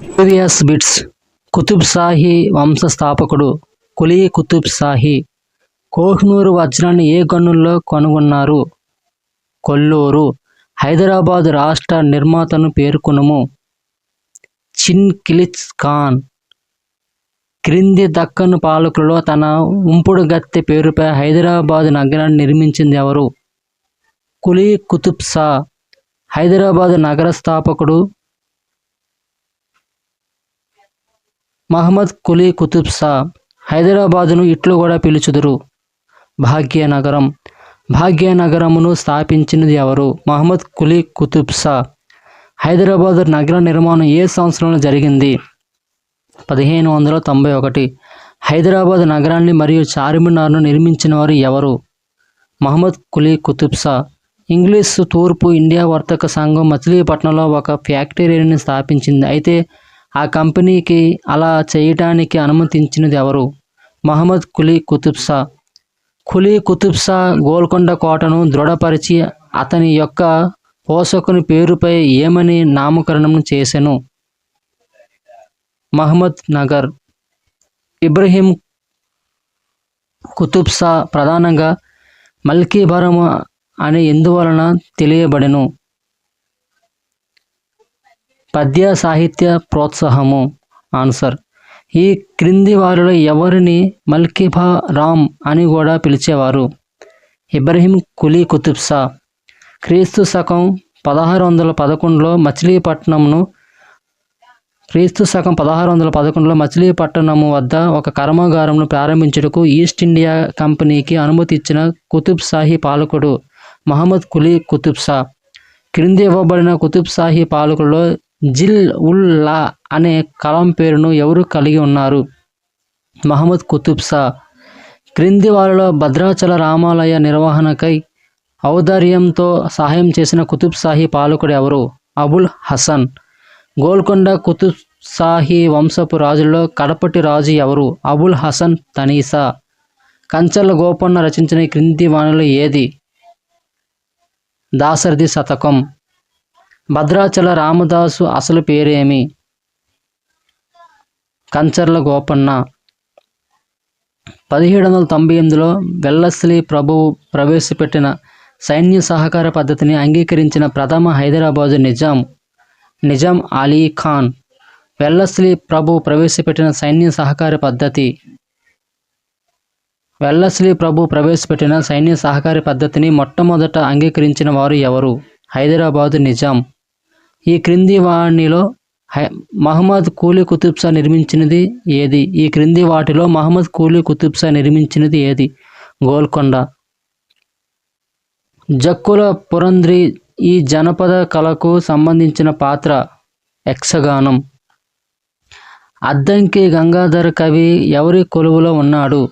Previous bits Qutb Shahi వంశస్థాపకుడు కులీ కుతుబ్ షాహీ కోహ్నూరు వజ్రాన్ని ఏ గనుల్లో కనుగొన్నారు? కొల్లూరు హైదరాబాద్ రాష్ట్ర నిర్మాతను పేర్కొనుము. చిన్ కిలిచ్ ఖాన్ క్రింది దక్కను పాలకులలో తన ఉంపుడు గత్తె పేరుపై హైదరాబాద్ నగరాన్ని నిర్మించింది ఎవరు? కులీ కుతుబ్ షా హైదరాబాద్ నగర స్థాపకుడు మహమ్మద్ కులీ కుతుబ్ షా హైదరాబాదును ఇట్లు కూడా పిలుచుదురు. భాగ్యనగరం. భాగ్యనగరమును స్థాపించినది ఎవరు? మహమ్మద్ కులీ కుతుబ్ షా హైదరాబాద్ నగర నిర్మాణం ఏ సంవత్సరంలో జరిగింది? పదిహేను వందల తొంభై ఒకటి. హైదరాబాద్ నగరాన్ని మరియు చార్మినార్ను నిర్మించిన వారు ఎవరు? మహమ్మద్ కులీ కుతుబ్ షా ఇంగ్లీష్ తూర్పు ఇండియా వర్తక సంఘం మచిలీపట్నంలో ఒక ఫ్యాక్టరీని స్థాపించింది. అయితే ఆ కంపెనీకి అలా చేయటానికి అనుమతించినది ఎవరు? మహమ్మద్ కులీ కుతుబ్షా. కులీ కుతుబ్షా గోల్కొండ కోటను దృఢపరిచి అతని యొక్క పోషకుని పేరుపై ఏమని నామకరణం చేసెను? మహమ్మద్ నగర్. ఇబ్రహీం కుతుబ్షా ప్రధానంగా మల్కీబరం అని ఎందువలన తెలియబడెను? పద్య సాహిత్య ప్రోత్సాహము. ఆన్సర్ ఈ క్రింది వారిలో ఎవరిని మల్కిబా రామ్ అని కూడా పిలిచేవారు? ఇబ్రహీం కులీ కుతుబ్ షా క్రీస్తు శకం పదహారు వందల పదకొండులో మచిలీపట్నంను క్రీస్తు శకం పదహారు వందల పదకొండులో మచిలీపట్నం వద్ద ఒక కర్మాగారంను ప్రారంభించుటకు ఈస్ట్ ఇండియా కంపెనీకి అనుమతి ఇచ్చిన కుతుబ్ షాహీ పాలకుడు మహమ్మద్ కులీ కుతుబ్ షా క్రింది ఇవ్వబడిన కుతుబ్ షాహీ పాలకుల్లో జిల్ ఉల్ లా అనే కలం పేరును ఎవరు కలిగి ఉన్నారు? మహమ్మద్ కుతుబ్ షా. క్రింది వారిలో భద్రాచల రామాలయ నిర్వహణకై ఔదార్యంతో సహాయం చేసిన కుతుబ్ షాహీ పాలకుడు ఎవరు? అబుల్ హసన్. గోల్కొండ కుతుబ్ షాహీ వంశపు రాజుల్లో కడపటి రాజు ఎవరు? అబుల్ హసన్ తనీసా. కంచర్ల గోపన్న రచించిన క్రింది వాణిలో ఏది? దాసర్ది శతకం. భద్రాచల రామదాసు అసలు పేరేమి? కంచర్ల గోపన్న. పదిహేడు వందల తొంభై ఎనిమిదిలో వెల్లస్లీ ప్రభువు ప్రవేశపెట్టిన సైన్య సహకార పద్ధతిని అంగీకరించిన ప్రథమ హైదరాబాదు నిజాం నిజాం అలీ ఖాన్. వెల్లస్లీ ప్రభు ప్రవేశపెట్టిన సైన్య సహకార పద్ధతి వెల్లస్లీ ప్రభు ప్రవేశపెట్టిన సైన్య సహకార పద్ధతిని మొట్టమొదట అంగీకరించిన వారు ఎవరు? హైదరాబాదు నిజాం. ఈ క్రింది వాణిలో హై మహమ్మద్ కూలీ కుతుబ్షా నిర్మించినది ఏది? ఈ క్రింది వాటిలో మహమ్మద్ కూలీ కుతుబ్షా నిర్మించినది ఏది? గోల్కొండ. జక్కుల పురంద్రి ఈ జనపద కళకు సంబంధించిన పాత్ర యక్షగానం. అద్దంకి గంగాధర కవి ఎవరి కొలువులో ఉన్నాడు?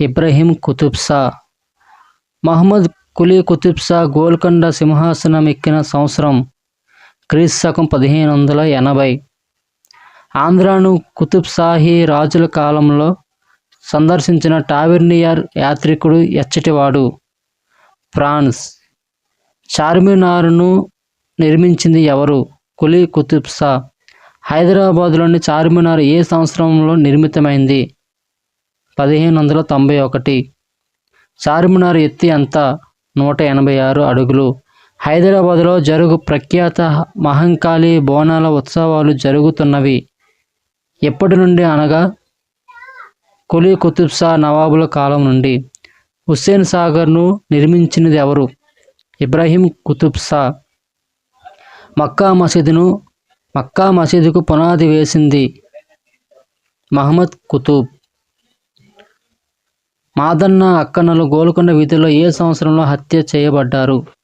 ఇబ్రహీం కుతుబ్షా మహమ్మద్ కులీ కుతుబ్షా గోల్కొండ సింహాసనం ఎక్కిన సంవత్సరం క్రీస్తు శకం పదిహేను వందల ఎనభై. ఆంధ్రాను కుతుబ్షాహీ రాజుల కాలంలో సందర్శించిన టావెర్నియర్ యాత్రికుడు ఎచ్చటివాడు. ఫ్రాన్స్. చార్మినార్ను నిర్మించింది ఎవరు? కులీ కుతుబ్షా. హైదరాబాదులోని హైదరాబాద్లోని చార్మినార్ ఏ సంవత్సరంలో నిర్మితమైంది? పదిహేను వందల తొంభై ఒకటి. చార్మినార్ ఎత్తి ఎంత నూట ఎనభై ఆరు అడుగులు. హైదరాబాద్లో జరుగు ప్రఖ్యాత మహంకాళి బోనాల ఉత్సవాలు జరుగుతున్నవి. ఎప్పటి నుండి అనగా కులీ కుతుబ్ షా నవాబుల కాలం నుండి హుస్సేన్ సాగర్ను నిర్మించినది ఎవరు? ఇబ్రాహీం కుతుబ్ షా. మక్కా మసీదును మక్కా మసీదుకు పునాది వేసింది మహమ్మద్ కుతుబ్. మాదన్న అక్కన్నలు గోల్కొండ వీధిలో ఏ సంవత్సరంలో హత్య చేయబడ్డారు?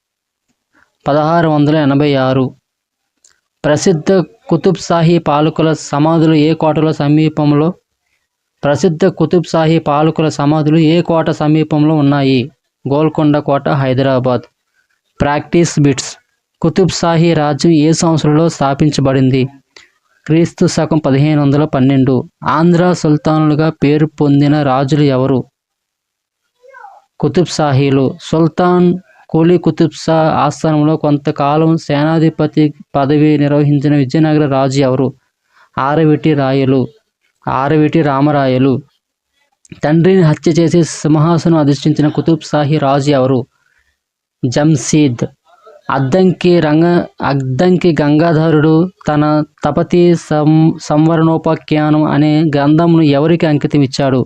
పదహారు వందల ఎనభై ఆరు. ప్రసిద్ధ కుతుబ్ షాహీ పాలకుల సమాధులు ఏ కోటలో సమీపంలో? ప్రసిద్ధ కుతుబ్ షాహీ పాలకుల సమాధులు ఏ కోట సమీపంలో ఉన్నాయి? గోల్కొండ కోట హైదరాబాద్. Practice bits. కుతుబ్ షాహీ రాజ్యం ఏ సంవత్సరంలో స్థాపించబడింది? క్రీస్తు శకం పదిహేను వందల పన్నెండు. ఆంధ్ర సుల్తానులుగా పేరు పొందిన రాజులు ఎవరు? కుతుబ్ షాహీలు. సుల్తాన్ కూలీ కుతుబ్ షా ఆస్థానంలో కొంతకాలం సేనాధిపతి పదవి నిర్వహించిన విజయనగర రాజు ఎవరు? ఆరవిటి రాయలు. ఆరవిటి రామరాయలు. తండ్రిని హత్య చేసి సింహాసనం అధిష్ఠించిన కుతుబ్ షాహి రాజు ఎవరు? జంషీద్ అద్దంకి రంగ అద్దంకి గంగాధరుడు తన తపతి సం సంవరణోపాఖ్యానం అనే గ్రంథంను ఎవరికి అంకితం ఇచ్చాడు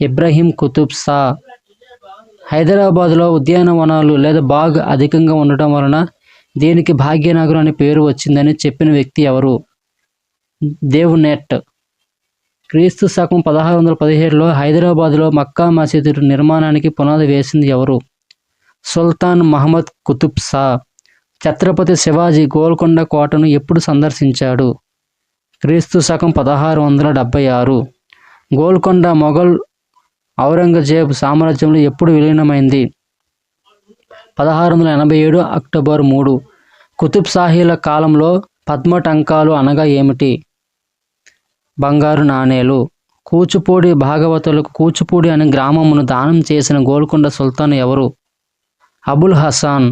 ఇబ్రహీం కుతుబ్ షా. హైదరాబాద్లో ఉద్యానవనాలు లేదా బాగ్ అధికంగా ఉండటం వలన దీనికి భాగ్యనగరం అనే పేరు వచ్చిందని చెప్పిన వ్యక్తి ఎవరు? దేవ్ నెట్ క్రీస్తు శకం పదహారు వందల పదిహేడులో హైదరాబాద్లో మక్కా మసీదు నిర్మాణానికి పునాది వేసింది ఎవరు? సుల్తాన్ మహమ్మద్ కుతుబ్ షా. ఛత్రపతి శివాజీ గోల్కొండ కోటను ఎప్పుడు సందర్శించాడు? క్రీస్తు శకం పదహారు వందల డెబ్బై ఆరు. గోల్కొండ మొఘల్ ఔరంగజేబ్ సామ్రాజ్యంలో ఎప్పుడు విలీనమైంది? పదహారు వందల ఎనభై ఏడు అక్టోబర్ మూడు. కుతుబ్ షాహీల కాలంలో పద్మ టంకాలు అనగా ఏమిటి? బంగారు నాణేలు. కూచిపూడి భాగవతులకు కూచిపూడి అనే గ్రామమును దానం చేసిన గోల్కొండ సుల్తాన్ ఎవరు? అబుల్ హసాన్.